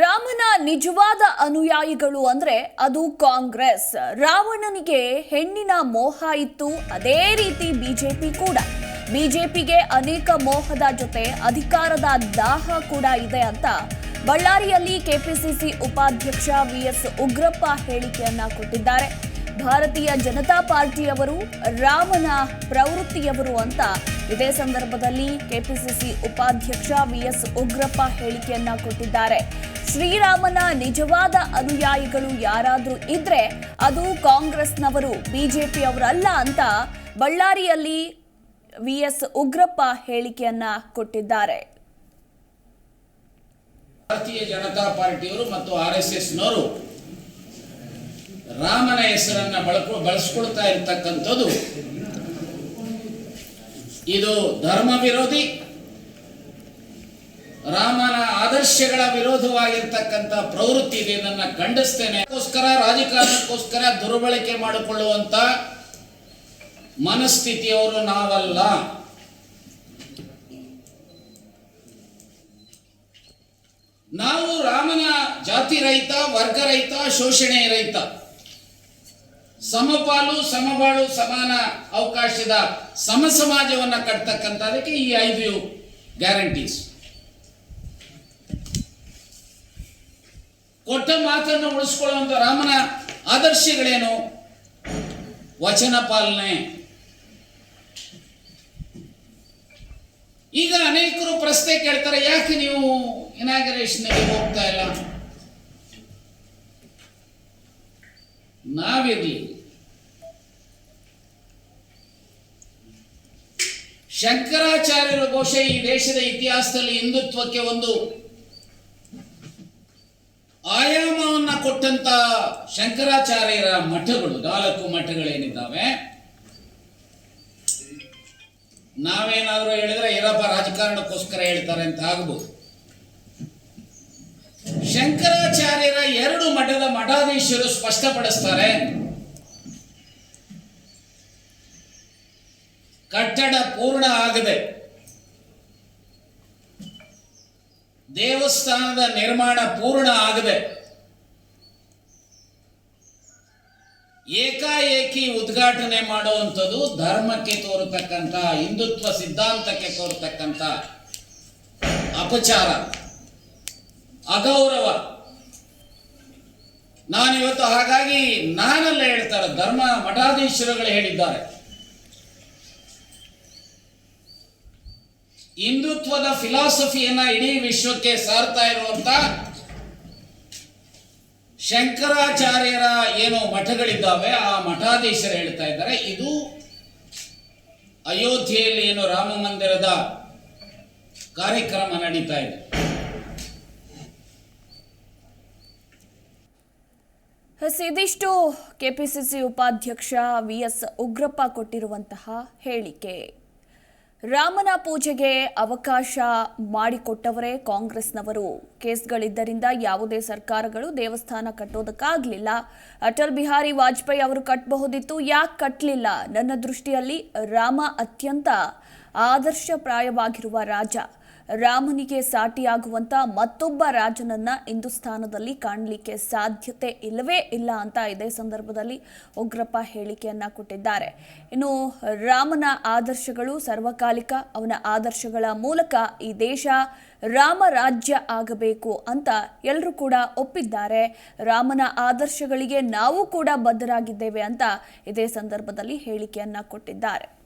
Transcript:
ರಾಮನ ನಿಜವಾದ ಅನುಯಾಯಿಗಳು ಅಂದ್ರೆ ಅದು ಕಾಂಗ್ರೆಸ್. ರಾವಣನಿಗೆ ಹೆಣ್ಣಿನ ಮೋಹ ಇತ್ತು, ಅದೇ ರೀತಿ ಬಿಜೆಪಿ ಕೂಡ. ಬಿಜೆಪಿಗೆ ಅನೇಕ ಮೋಹದ ಜೊತೆ ಅಧಿಕಾರದ ದಾಹ ಕೂಡ ಇದೆ ಅಂತ ಬಳ್ಳಾರಿಯಲ್ಲಿ ಕೆಪಿಸಿಸಿ ಉಪಾಧ್ಯಕ್ಷ ವಿ ಎಸ್ ಉಗ್ರಪ್ಪ ಹೇಳಿಕೆಯನ್ನ ಕೊಟ್ಟಿದ್ದಾರೆ. ಭಾರತೀಯ ಜನತಾ ಪಾರ್ಟಿಯವರು, ರಾಮನ ಪ್ರವೃತ್ತಿಯವರು ಅಂತ ಇದೇ ಸಂದರ್ಭದಲ್ಲಿ ಕೆಪಿಸಿಸಿ ಉಪಾಧ್ಯಕ್ಷ ವಿಎಸ್ ಉಗ್ರಪ್ಪ ಹೇಳಿಕೆಯನ್ನ ಕೊಟ್ಟಿದ್ದಾರೆ. ಶ್ರೀರಾಮನ ನಿಜವಾದ ಅನುಯಾಯಿಗಳು ಯಾರಾದರೂ ಇದ್ರೆ ಅದು ಕಾಂಗ್ರೆಸ್ನವರು, ಬಿಜೆಪಿಯವರಲ್ಲ ಅಂತ ಬಳ್ಳಾರಿಯಲ್ಲಿ ವಿ ಎಸ್ ಉಗ್ರಪ್ಪ ಹೇಳಿಕೆಯನ್ನ ಕೊಟ್ಟಿದ್ದಾರೆ. ಭಾರತೀಯ ಜನತಾ ಪಾರ್ಟಿಯವರು ಮತ್ತು ಆರ್ ಎಸ್ ಎಸ್ನವರು ರಾಮನ ಹೆಸರನ್ನ ಬಳಕೊ, ಬಳಸ್ಕೊಳ್ತಾ ಇರ್ತಕ್ಕಂಥದ್ದು ಇದು ಧರ್ಮ ವಿರೋಧಿ, ರಾಮನ ಆದರ್ಶಗಳ ವಿರೋಧವಾಗಿರ್ತಕ್ಕಂಥ ಪ್ರವೃತ್ತಿ ಇದೆ ನನ್ನ ಖಂಡಿಸ್ತೇನೆ. ಅದಕ್ಕೋಸ್ಕರ ರಾಜಕಾರಣಕ್ಕೋಸ್ಕರ ದುರ್ಬಳಕೆ ಮಾಡಿಕೊಳ್ಳುವಂತ ಮನಸ್ಥಿತಿಯವರು ನಾವಲ್ಲ. ನಾವು ರಾಮನ ಜಾತಿ ರಹಿತ, ವರ್ಗ ರಹಿತ, ಶೋಷಣೆ ರಹಿತ. ಸಮಪಾಲು, ಸಮಬಾಳು ಸಮಾನ ಅವಕಾಶದ ಸಮ ಸಮಾಜವನ್ನ ಕಟ್ತಕ್ಕಂಥದಕ್ಕೆ ಈ ಐದು ಗ್ಯಾರಂಟೀಸ್ ಕೊಟ್ಟ ಮಾತನ್ನು ಉಳಿಸ್ಕೊಳ್ಳುವಂಥ ರಾಮನ ಆದರ್ಶಗಳೇನು? ವಚನ ಪಾಲನೆ. ಈಗ ಅನೇಕರು ಪ್ರಶ್ನೆ ಕೇಳ್ತಾರೆ, ಯಾಕೆ ನೀವು ಇನಾಗರೇಷನ್ಗೆ ಹೋಗ್ತಾ ಇಲ್ಲ? ನಾವಿರ್ಲಿ. ಶಂಕರಾಚಾರ್ಯರ ಘೋಷ ಈ ದೇಶದ ಇತಿಹಾಸದಲ್ಲಿ ಹಿಂದುತ್ವಕ್ಕೆ ಒಂದು ಆಯಾಮವನ್ನ ಕೊಟ್ಟಂತ ಶಂಕರಾಚಾರ್ಯರ ಮಠಗಳು, ನಾಲ್ಕು ಮಠಗಳೇನಿದ್ದಾವೆ? ನಾವೇನಾದ್ರೂ ಹೇಳಿದ್ರೆ ಇರಪ್ಪ ರಾಜಕಾರಣಕ್ಕೋಸ್ಕರ ಹೇಳ್ತಾರೆ ಅಂತ ಆಗ್ಬೋದು. ಶಂಕರಾಚಾರ್ಯರ ಎರಡು ಮಠದ ಮಠಾಧೀಶರು ಸ್ಪಷ್ಟಪಡಿಸ್ತಾರೆ. ಕಟ್ಟಡ ಪೂರ್ಣ ಆಗದೆ ದೇವಸ್ಥಾನದ ನಿರ್ಮಾಣ ಪೂರ್ಣ ಆಗದೆ ಏಕಾಏಕಿ ಉದ್ಘಾಟನೆ ಮಾಡುವಂಥದ್ದು ಧರ್ಮಕ್ಕೆ ತೋರತಕ್ಕಂಥ, ಹಿಂದುತ್ವ ಸಿದ್ಧಾಂತಕ್ಕೆ ತೋರತಕ್ಕಂಥ ಅಪಚಾರ, ಅಗೌರವ. ನಾನಿವತ್ತು ಹಾಗಾಗಿ ನಾನಲ್ಲ ಹೇಳ್ತಾರೆ ಧರ್ಮ ಮಠಾಧೀಶರುಗಳು ಹೇಳಿದ್ದಾರೆ. ಹಿಂದುತ್ವದ ಫಿಲಾಸಫಿಯನ್ನ ಇಡೀ ವಿಶ್ವಕ್ಕೆ ಸಾರ್ತಾ ಇರುವಂತ ಶಂಕರಾಚಾರ್ಯರ ಏನು ಮಠಗಳಿದ್ದಾವೆ, ಆ ಮಠಾಧೀಶರು ಹೇಳ್ತಾ ಇದ್ದಾರೆ. ಇದು ಅಯೋಧ್ಯೆಯಲ್ಲಿ ಏನು ರಾಮ ಮಂದಿರದ ಕಾರ್ಯಕ್ರಮ ನಡೀತಾ ಇದೆ. ಇದಿಷ್ಟು ಕೆಪಿಸಿಸಿ ಉಪಾಧ್ಯಕ್ಷ ವಿ ಎಸ್ ಉಗ್ರಪ್ಪ ಕೊಟ್ಟಿರುವಂತಹ ಹೇಳಿಕೆ. ರಾಮನ ಪೂಜೆಗೆ ಅವಕಾಶ ಮಾಡಿಕೊಟ್ಟವರೇ ಕಾಂಗ್ರೆಸ್ನವರು. ಕೇಸ್ಗಳಿದ್ದರಿಂದ ಯಾವುದೇ ಸರ್ಕಾರಗಳು ದೇವಸ್ಥಾನ ಕಟ್ಟೋದಕ್ಕಾಗಲಿಲ್ಲ. ಅಟಲ್ ಬಿಹಾರಿ ವಾಜಪೇಯಿ ಅವರು ಕಟ್ಟಬಹುದಿತ್ತು ಯಾಕೆ ಕಟ್ಟಲಿಲ್ಲ ನನ್ನ ದೃಷ್ಟಿಯಲ್ಲಿ ರಾಮ ಅತ್ಯಂತ ಆದರ್ಶಪ್ರಾಯವಾಗಿರುವ ರಾಜ. ರಾಮನಿಗೆ ಸಾಟಿಯಾಗುವಂತ ಮತ್ತೊಬ್ಬ ರಾಜನನ್ನ ಹಿಂದೂಸ್ಥಾನದಲ್ಲಿ ಕಾಣಲಿಕ್ಕೆ ಸಾಧ್ಯತೆ ಇಲ್ಲವೇ ಇಲ್ಲ ಅಂತ ಇದೇ ಸಂದರ್ಭದಲ್ಲಿ ಉಗ್ರಪ್ಪ ಹೇಳಿಕೆಯನ್ನ ಕೊಟ್ಟಿದ್ದಾರೆ. ಇನ್ನು ರಾಮನ ಆದರ್ಶಗಳು ಸರ್ವಕಾಲಿಕ, ಅವನ ಆದರ್ಶಗಳ ಮೂಲಕ ಈ ದೇಶ ರಾಮ ರಾಜ್ಯ ಆಗಬೇಕು ಅಂತ ಎಲ್ಲರೂ ಕೂಡ ಒಪ್ಪಿದ್ದಾರೆ. ರಾಮನ ಆದರ್ಶಗಳಿಗೆ ನಾವು ಕೂಡ ಬದ್ಧರಾಗಿದ್ದೇವೆ ಅಂತ ಇದೇ ಸಂದರ್ಭದಲ್ಲಿ ಹೇಳಿಕೆಯನ್ನ ಕೊಟ್ಟಿದ್ದಾರೆ.